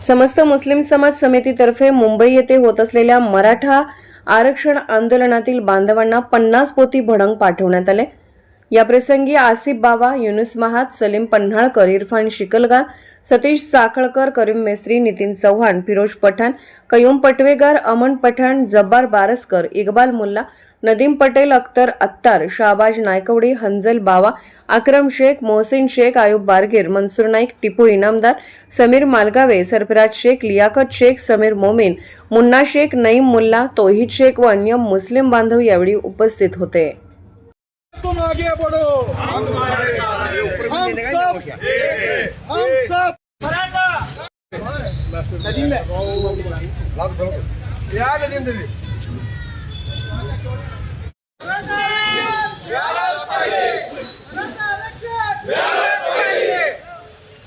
समस्त मुस्लिम समाज समितीतर्फे मुंबई येथे होत असलेल्या मराठा आरक्षण आंदोलनातील बांधवांना पन्नास पोती भडंग पाठवण्यात आले. याप्रसंगी आसिफ बावा युनुस महात सलीम पन्हाळकर इरफान शिकलगार सतीश साखळकर करीम मेस्त्री नितीन चव्हाण फिरोज पठाण कयूम पटवेगार अमन पठाण जब्बार बारसकर इकबाल मुल्ला नदीम पटेल अख्तर अत्तार शाहबाज नायकवडी हंजल बावा अक्रम शेख मोहसिन शेख आयुब बारगीर मनसूर नाईक टिपू इनामदार समीर मालगावे सरफराज शेख लियाकत शेख समीर मोमीन मुन्ना शेख नईम मुल्ला तोहिद शेख व अन्य मुस्लिम बांधव यावेळी उपस्थित होते. तुम आगे बढ़ो। हम सब हम सब या नदीम दिली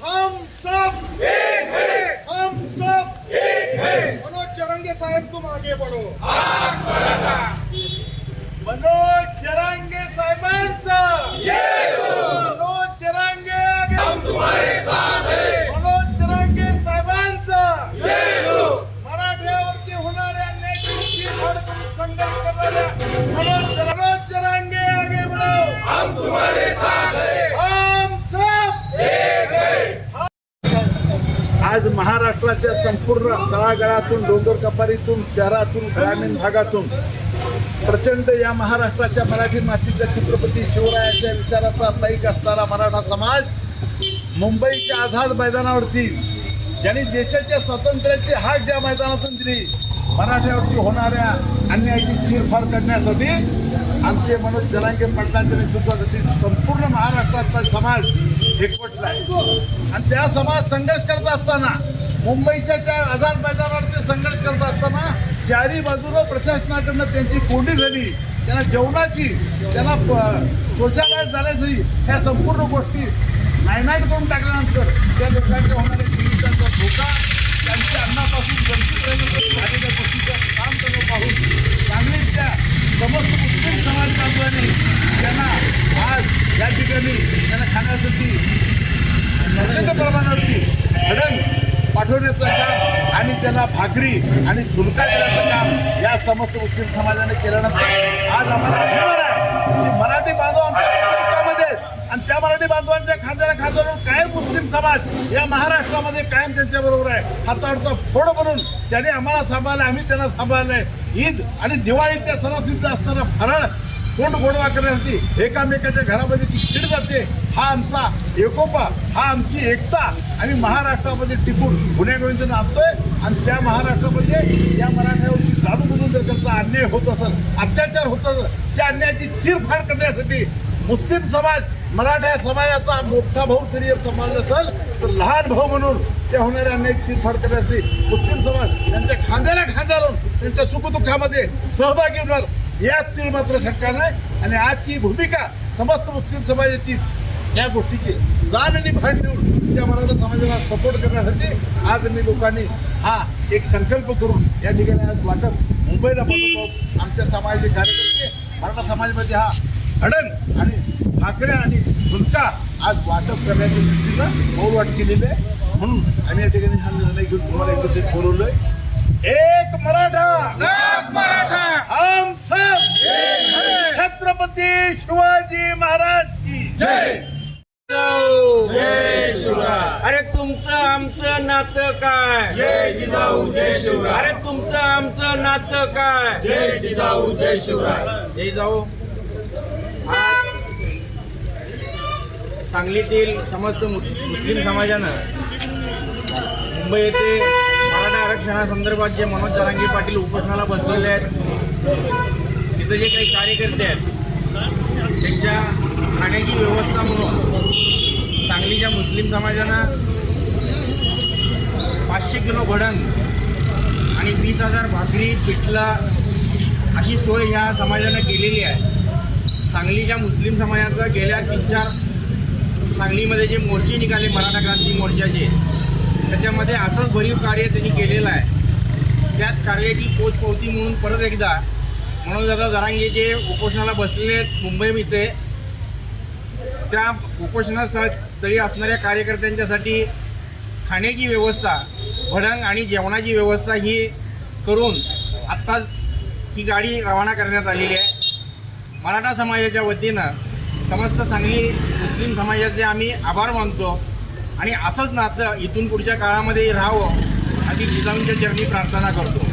हम सब एक है हम सब एक है मनोज चरंगे साहब तुम आगे बढ़ो। मनोज जरांगे साहेबांचा. मनोज जरांगे मनोज जरांगे साहेबांचा. मराठ्यावरती होणाऱ्या अन्यायाची फड करून संघर्ष करणाऱ्या मनोज मनोज जरांगे आगे बढ़ो हम तुम्हारे साथ हम सब आज महाराष्ट्राच्या संपूर्ण तळागाळातून डोंगर कपारीतून शहरातून ग्रामीण भागातून प्रचंड या महाराष्ट्राच्या मराठी मातीच्या छत्रपती शिवरायाच्या विचाराचा पाईक असणारा मराठा समाज मुंबईच्या आझाद मैदानावरती ज्यांनी देशाच्या स्वातंत्र्याची हाक ज्या मैदानातून दिली मराठ्यावरती होणाऱ्या अन्यायाची चिरफाड करण्यासाठी आमचे मनोज जलांगे पाटलांच्या नेतृत्वासाठी संपूर्ण महाराष्ट्रातला समाज एकवटला आहे. आणि त्या समाज संघर्ष करत असताना मुंबईच्या त्या आझाद मैदानावरती संघर्ष करत असताना चारी बाजूला प्रशासनाकडनं त्यांची कोंडी झाली त्यांना जेवणाची त्यांना प- शौचालयात जाण्याची ह्या संपूर्ण गोष्टी नायनाट करून टाकल्यानंतर त्या लोकांच्या होणाऱ्या जीवितांचा धोका त्यांच्या अन्नापासून वंचित राहिलेल्या झालेल्या गोष्टीचं काम करणं पाहून सांगलीच्या समस्त मुस्लिम समाज बांधवांनी त्यांना आज या ठिकाणी त्यांना खाण्यासाठी प्रचंड प्रमाणावरती हडण पाठवण्याचं काम आणि त्याला भाकरी आणि झुलका देण्याचं काम या समस्त मुस्लिम समाजाने केल्यानंतर आज आम्हाला अभिमान आहे की मराठी बांधव आमच्या आणि त्या मराठी बांधवांच्या खांद्याला खांदा कायम मुस्लिम समाज या महाराष्ट्रामध्ये कायम त्यांच्या बरोबर आहे. हातावरचा फोड म्हणून त्याने आम्हाला सांभाळलं आम्ही त्यांना सांभाळलंय. ईद आणि दिवाळीच्या सणासुद्धा असणारा फराळ तोंड गोडवा करण्यासाठी एकामेकाच्या घरामध्ये ती खीड जाते. हा आमचा एकोपा हा आमची एकता आम्ही महाराष्ट्रामध्ये टिपून गुन्हेगोविंद आणतोय आणि त्या महाराष्ट्रामध्ये या मराठ्यावरती जाणून बुजून जर करता अन्याय होत असेल अत्याचार होत असेल त्या अन्यायाची चीरफाड करण्यासाठी मुस्लिम समाज मराठा समाजाचा मोठा भाऊ तरी एक समाज असेल तर लहान भाऊ म्हणून त्या होणाऱ्या अन्याय चिरफाड करण्यासाठी मुस्लिम समाज त्यांच्या खांद्याला खांदा लावून त्यांच्या सुखदुःखामध्ये सहभागी होणार. यात ती मात्र शंका नाही. आणि आजची भूमिका समस्त मुस्लिम समाजाची या गोष्टीची. जाण आणि भान देऊन त्या मराठा समाजाला सपोर्ट करण्यासाठी आज मी लोकांनी हा एक संकल्प करून या ठिकाणी आज वाटप मुंबईला बोलवतो आमच्या समाजाचे कार्यकर्ते मराठा समाजामध्ये हा हडण आणि भाकऱ्या आणि झुलका आज वाटप करण्याच्या दृष्टीनं मौलवाट केलेलं आहे. म्हणून आम्ही या ठिकाणी हा निर्णय घेऊन तुम्हाला एकत्रित बोलवलोय. एक मराठा! मराठा! शिवाजी महाराज की जय. अरे तुमचं आमचं नातं काय? जय जिजाऊ जय शिवराय. अरे तुमचं आमचं नातं काय? जय जिजाऊ जय शिवराय. जय जाऊ सांगलीतील समस्त मुस्लिम समाजानं मुंबई येथे मराठा आरक्षणासंदर्भात जे मनोज जरांगे पाटील उपोषणाला बसलेले आहेत तिथं जे काही कार्यकर्ते आहेत त्यांच्या खाण्याची व्यवस्था म्हणून. सांगलीच्या मुस्लिम समाजानं पाचशे किलो भडंग आणि वीस हजार भाकरी पिठला अशी सोय ह्या समाजानं केलेली आहे. सांगलीच्या मुस्लिम समाजाचा गेल्या तीन चार सांगलीमध्ये जे मोर्चे निघाले मराठा क्रांती मोर्चाचे त्याच्यामध्ये असंच भरीव कार्य त्यांनी केलेलं आहे. त्याच कार्याची पोचपावती म्हणून परत एकदा म्हणून दादा जरांगे जे उपोषणाला बसलेले आहेत इथे त्या उपोषणा स्थळी असणाऱ्या कार्यकर्त्यांच्यासाठी खाण्याची व्यवस्था भडंग आणि जेवणाची व्यवस्था ही करून आत्ताच ही गाडी रवाना करण्यात आलेली आहे. मराठा समाजाच्या वतीनं समस्त सांगली मुस्लिम समाजाचे आम्ही आभार मानतो आणि असंच नातं इथून पुढच्या काळामध्ये राहावं अशी जिजाऊंच्या चरणी प्रार्थना करतो.